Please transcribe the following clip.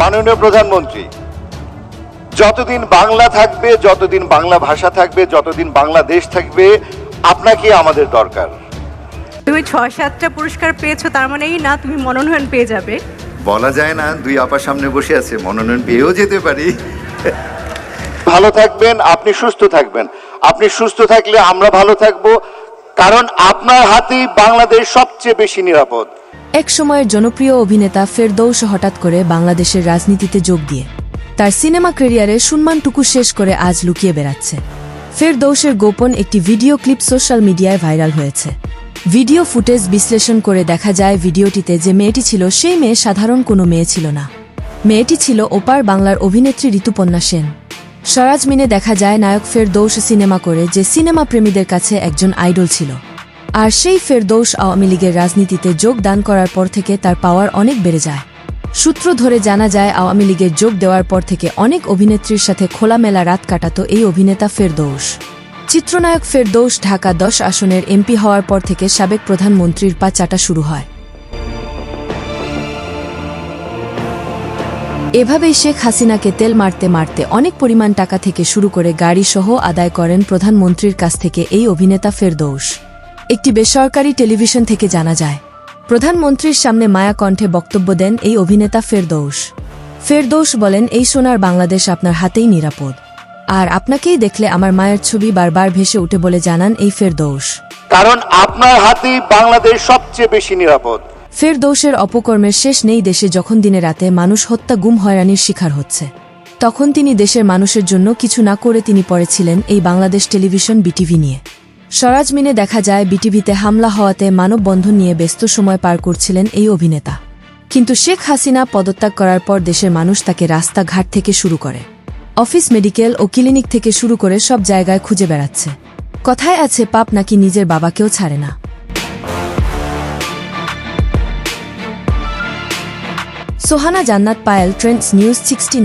মাননীয় প্রধানমন্ত্রী যতদিন বাংলা থাকবে যতদিন বাংলা ভাষা থাকবে যতদিন বাংলাদেশ থাকবে আপনাকে আমাদের দরকার। তুমি ছয় সাতটা পুরস্কার পেয়েছ তার মানে এই না তুমি মনোনয়ন পেয়ে যাবে। বলা যায় না দুই আপার সামনে বসে আছে মনোনয়ন পেয়েও যেতে পারি। ভালো থাকবেন আপনি সুস্থ থাকবেন। আপনি সুস্থ থাকলে আমরা ভালো থাকব কারণ আপনার হাতেই বাংলাদেশ সবচেয়ে বেশি নিরাপদ। এক সময়ের জনপ্রিয় অভিনেতা ফেরদৌস হঠাৎ করে বাংলাদেশের রাজনীতিতে যোগ দিয়ে। তার সিনেমা ক্যারিয়ারের সম্মানটুকু শেষ করে আজ লুকিয়ে বেড়াচ্ছে। ফেরদৌসের গোপন একটি ভিডিও ক্লিপ সোশ্যাল মিডিয়ায় ভাইরাল হয়েছে। ভিডিও ফুটেজ বিশ্লেষণ করে দেখা যায় ভিডিওটিতে যে মেয়েটি ছিল, সেই মেয়ে সাধারণ কোনো মেয়ে ছিল না। মেয়েটি ছিল ওপার বাংলার অভিনেত্রী ঋতুপর্ণা সেন। সরাজমিনে দেখা যায় নায়ক ফেরদৌস সিনেমা করে যে সিনেমা প্রেমীদের কাছে একজন আইডল ছিল। আর সেই ফেরদৌস আওয়ামী লীগের রাজনীতিতে যোগদান করার পর থেকে তার পাওয়ার অনেক বেড়ে যায়। সূত্র ধরে জানা যায়, আওয়ামী লীগের যোগ দেওয়ার পর থেকে অনেক অভিনেত্রীর সাথে খোলামেলা রাত কাটাতো এই অভিনেতা ফেরদৌস। চিত্রনায়ক ফেরদৌস ঢাকা দশ আসনের এমপি হওয়ার পর থেকে সাবেক প্রধানমন্ত্রীর পা চাটা শুরু হয়। এভাবেই শেখ হাসিনাকে তেল মারতে মারতে অনেক পরিমাণ টাকা থেকে শুরু করে গাড়ি সহ আদায় করেন প্রধানমন্ত্রীর কাছ থেকে এই অভিনেতা ফেরদৌস। একটি বেসরকারি টেলিভিশন থেকে জানা যায়। প্রধানমন্ত্রীর সামনে মায়া কণ্ঠে বক্তব্য দেন এই অভিনেতা ফেরদৌস। ফেরদৌস বলেন এই সোনার বাংলাদেশ আপনার হাতেই নিরাপদ। আর আপনাকেই দেখলে আমার মায়ের ছবি বারবার ভেসে উঠে বলে জানান এই ফেরদৌস। কারণ আপনার হাতেই বাংলাদেশ সবচেয়ে বেশি নিরাপদ। ফেরদৌসের অপকর্মের শেষ নেই দেশে যখন দিনে রাতে মানুষ হত্যা গুম হয়রানির শিকার হচ্ছে। তখন তিনি দেশের মানুষের জন্য কিছু না করে তিনি পড়েছিলেন এই বাংলাদেশ টেলিভিশন বিটিভি নিয়ে। সরাজমিনে দেখা যায়, বিটিভিতে হামলা হওয়াতে মানববন্ধন নিয়ে ব্যস্ত সময় পার করছিলেন এই অভিনেতা। কিন্তু শেখ হাসিনা পদত্যাগ করার পর দেশের মানুষ তাকে রাস্তাঘাট থেকে শুরু করে। অফিস, মেডিকেল ও ক্লিনিক থেকে শুরু করে সব জায়গায় খুঁজে বেড়াচ্ছে। কথায় আছে, পাপ নাকি নিজের বাবাকেও ছাড়ে না। Sohana Jannat Payel, trends news sixty